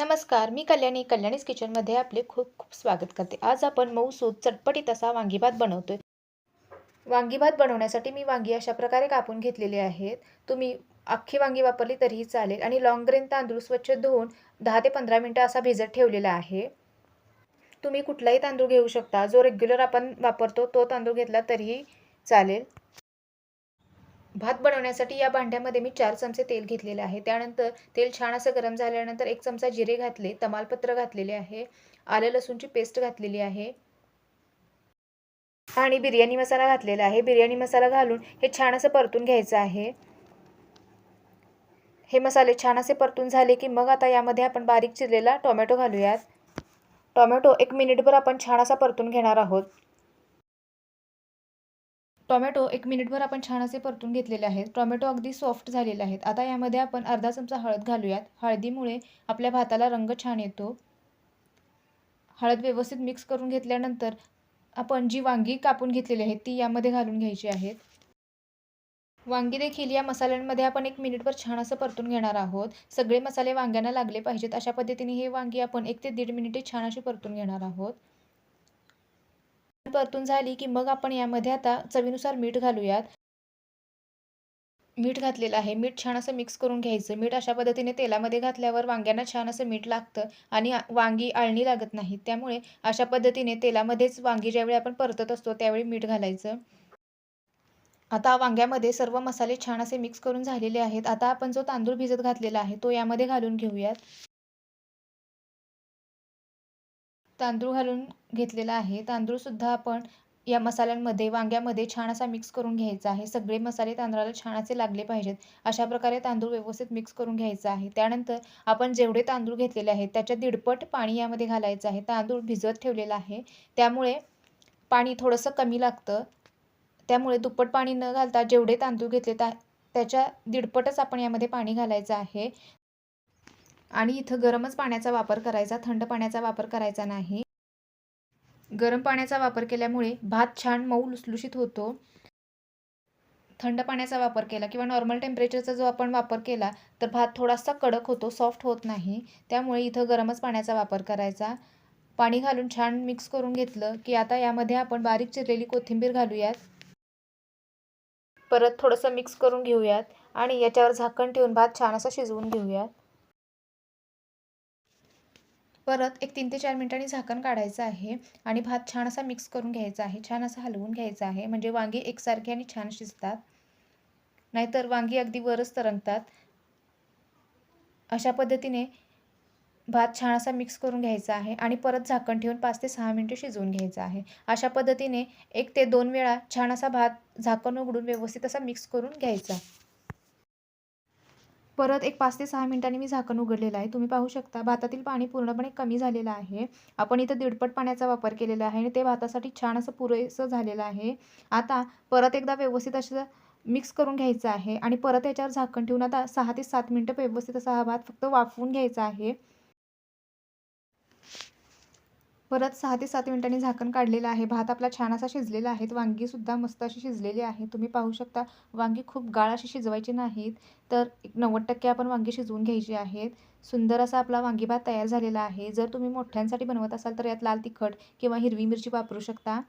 नमस्कार मी कल्याणी कल्याणीच किचनमध्ये आपले खूप खूप स्वागत करते. आज आपण मऊसूद चटपटीत असा वांगीभात बनवतोय. वांगीभात बनवण्यासाठी मी वांगी अशा प्रकारे कापून घेतलेली आहेत. तुम्ही अख्खी वांगी वापरली तरीही चालेल आणि लॉंग ग्रेन तांदूळ स्वच्छ धुवून दहा ते पंधरा मिनटं असा भिजत ठेवलेला आहे. तुम्ही कुठलाही तांदूळ घेऊ शकता. जो रेग्युलर आपण वापरतो तो तांदूळ घेतला तरीही चालेल. भात बनवण्यासाठी या भांड्यामध्ये मी चार चमचे तेल घेतलेले आहे. त्यानंतर तेल छान असं गरम झाल्यानंतर एक चमचा जिरे घातले तमालपत्र घातलेले आहे आलं लसूणची पेस्ट घातलेली आहे आणि बिर्याणी मसाला घातलेला आहे. बिर्याणी मसाला घालून हे छान असं परतून घ्यायचं आहे. हे मसाले छान असे परतून झाले की मग आता यामध्ये आपण बारीक चिरलेला टोमॅटो घालूयात. टोमॅटो एक मिनिटभर आपण छान असा परतून घेणार आहोत. टोमॅटो एक मिनिटभर आपण छान असे परतून घेतलेले आहेत. टोमॅटो अगदी सॉफ्ट झालेले आहेत. आता यामध्ये आपण अर्धा चमचा हळद घालूयात. हळदीमुळे आपल्या भाताला रंग छान येतो. हळद व्यवस्थित मिक्स करून घेतल्यानंतर आपण जी वांगी कापून घेतलेली आहेत ती यामध्ये घालून घ्यायची आहेत वांगी देखील या मसाल्यांमध्ये आपण एक मिनिटभर छान असं परतून घेणार आहोत. सगळे मसाले वांग्यांना लागले पाहिजेत. अशा पद्धतीने हे वांगी आपण एक ते दीड मिनिटे छान अशी परतून घेणार आहोत. परतून झाली की मग आपण यामध्ये आता चवीनुसार मीठ घालूयात. मीठ घातलेलं आहे. मीठ छान असं मिक्स करून घ्यायचं. मीठ अशा पद्धतीने तेलामध्ये घातल्यावर वांग्यांना छान असं मीठ लागतं आणि वांगी आळणी लागत नाही. त्यामुळे अशा पद्धतीने तेलामध्येच वांगी ज्यावेळी आपण परतत असतो त्यावेळी मीठ घालायचं. आता वांग्यामध्ये सर्व मसाले छान असे मिक्स करून झालेले आहेत. आता आपण जो तांदूळ भिजत घातलेला आहे तो यामध्ये घालून घेऊयात. तांदूळ घालून घेतलेला आहे. तांदूळसुद्धा आपण या मसाल्यांमध्ये वांग्यामध्ये छान असा मिक्स करून घ्यायचा आहे. सगळे मसाले तांदळाला छान असे लागले पाहिजेत. अशा प्रकारे तांदूळ व्यवस्थित मिक्स करून घ्यायचा आहे. त्यानंतर आपण जेवढे तांदूळ घेतलेले आहेत त्याच्या दीडपट पाणी यामध्ये घालायचं आहे. तांदूळ भिजत ठेवलेला आहे. त्यामुळे पाणी थोडंसं कमी लागतं. त्यामुळे दुप्पट पाणी न घालता जेवढे तांदूळ घेतले त्या त्याच्या दीडपटच आपण यामध्ये पाणी घालायचं आहे. आणि इथं गरमच पाण्याचा वापर करायचा थंड पाण्याचा वापर करायचा नाही. गरम पाण्याचा वापर केल्यामुळे भात छान मऊ लुसलुशीत होतो. थंड पाण्याचा वापर केला किंवा नॉर्मल टेम्परेचरचा जो आपण वापर केला तर भात थोडासा कडक होतो सॉफ्ट होत नाही. त्यामुळे इथं गरमच पाण्याचा वापर करायचा. पाणी घालून छान मिक्स करून घेतलं की आता यामध्ये आपण बारीक चिरलेली कोथिंबीर घालूयात. परत थोडंसं मिक्स करून घेऊयात आणि याच्यावर झाकण ठेवून भात छान असा शिजवून घेऊयात. परत एक तीन ते चार मिनटांनी झाकण काढायचं आहे आणि भात छान असा मिक्स करून घ्यायचा आहे छान असा हलवून घ्यायचा आहे म्हणजे वांगी एकसारखी आणि छान शिजतात. नाहीतर वांगी अगदी वरच तरंगतात. अशा पद्धतीने भात छान असा मिक्स करून घ्यायचा आहे आणि परत झाकण ठेवून पाच ते सहा मिनटं शिजवून घ्यायचं आहे. अशा पद्धतीने एक ते दोन वेळा छान असा भात झाकण उघडून व्यवस्थित असा मिक्स करून घ्यायचा. परत एक पाच ते सहा मिनिटांनी मी झाकण उघडलेलं आहे. तुम्ही पाहू शकता भातातील पाणी पूर्णपणे कमी झालेलं आहे. आपण इथं दीडपट पाण्याचा वापर केलेला आहे आणि ते भातासाठी छान असं पुरेसं झालेलं आहे. आता परत एकदा व्यवस्थित असं मिक्स करून घ्यायचं आहे आणि परत याच्यावर झाकण ठेवून आता सहा ते सात मिनटं व्यवस्थित असा हा भात फक्त वाफवून घ्यायचा आहे. परत सहा ते सात मिनिटांनी झाकण काढलेलं आहे. भात आपला छान असा शिजलेला आहे. वांगीसुद्धा मस्त अशी शिजलेली आहे. तुम्ही पाहू शकता वांगी खूप गाळ अशी शिजवायची नाहीत. तर एक नव्वद टक्के आपण वांगी शिजवून घ्यायची आहेत. सुंदर असा आपला वांगी भात तयार झालेला आहे. जर तुम्ही मोठ्यांसाठी बनवत असाल तर यात लाल तिखट किंवा हिरवी मिरची वापरू शकता.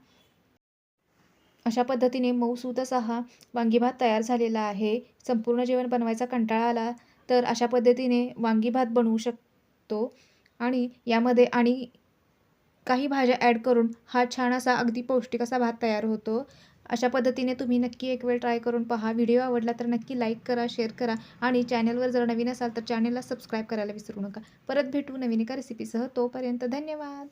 अशा पद्धतीने मऊसूत असा हा वांगी भात तयार झालेला आहे. संपूर्ण जेवण बनवायचा कंटाळा आला तर अशा पद्धतीने वांगी भात बनवू शकतो. आणि यामध्ये आणि काही भाज्या ॲड करून हा छान असा अगदी पौष्टिक असा भात तयार होतो. अशा पद्धतीने तुम्ही नक्की एक वेळ ट्राय करून पहा. व्हिडिओ आवडला तर नक्की लाईक करा शेअर करा आणि चॅनलवर जर नवीन असाल तर चॅनलला सबस्क्राईब करायला विसरू नका. परत भेटू नवीन एका रेसिपीसह तोपर्यंत धन्यवाद!